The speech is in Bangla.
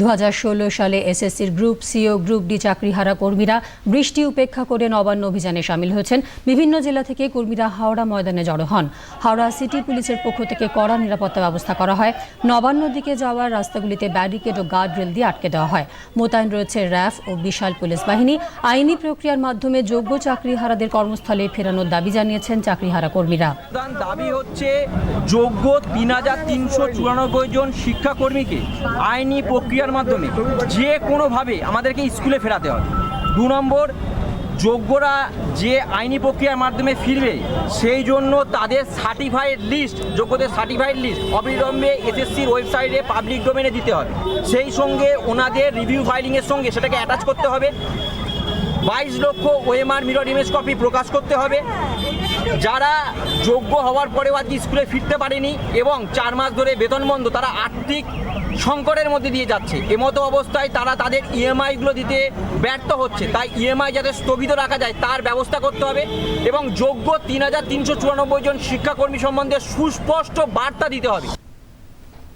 দু হাজার ষোলো সালে এসএসসির গ্রুপ সি ও গ্রুপ ডি চাকরিহারা কর্মীরা বৃষ্টি উপেক্ষা করে নবান্ন অভিযানে সামিল হয়েছেন। বিভিন্ন জেলা থেকে কর্মীরা হাওড়া ময়দানে জড়ো হন। হাওড়া সিটি পুলিশের পক্ষ থেকে কড়া নিরাপত্তা ব্যবস্থা করা হয়। নবান্ন দিকে যাওয়ার রাস্তাগুলিতে ব্যারিকেড ও গার্ড রেল দিয়ে আটকে দেওয়া হয়। মোতায়েন রয়েছে র্যাফ ও বিশাল পুলিশ বাহিনী। আইনি প্রক্রিয়ার মাধ্যমে যোগ্য চাকরিহারাদের কর্মস্থলে ফেরানোর দাবি জানিয়েছেন চাকরিহারা কর্মীরা। দাবি হচ্ছে, যোগ্য তিন হাজার তিনশো চুরানব্বই জন শিক্ষাকর্মীকে আইনি প্রক্রিয়ার মাধ্যমে যে কোনোভাবে আমাদেরকে স্কুলে ফেরাতে হবে। দু নম্বর, যোগ্যরা যে আইনি প্রক্রিয়ার মাধ্যমে ফিরবে, সেই জন্য তাদের সার্টিফাইড লিস্ট যোগ্যদের সার্টিফাইড লিস্ট অবিলম্বে এসএসসির ওয়েবসাইটে পাবলিক ডোমেনে দিতে হবে। সেই সঙ্গে ওনাদের রিভিউ ফাইলিংয়ের সঙ্গে সেটাকে অ্যাটাচ করতে হবে। বাইশ lakh OMR mirror image copy প্রকাশ করতে হবে। যারা যোগ্য হওয়ার পরেও আজকে স্কুলে ফিরতে পারেনি এবং চার মাস ধরে বেতন বন্ধ, তারা আর্থিক সংকটের মধ্যে দিয়ে যাচ্ছে। এমতো অবস্থায় তারা তাদের ইএমআইগুলো দিতে ব্যর্থ হচ্ছে। তাই ইএমআই যাতে স্থগিত রাখা যায়, তার ব্যবস্থা করতে হবে এবং যোগ্য তিন হাজার তিনশো চুরানব্বই জন শিক্ষাকর্মী সম্বন্ধে সুস্পষ্ট বার্তা দিতে হবে।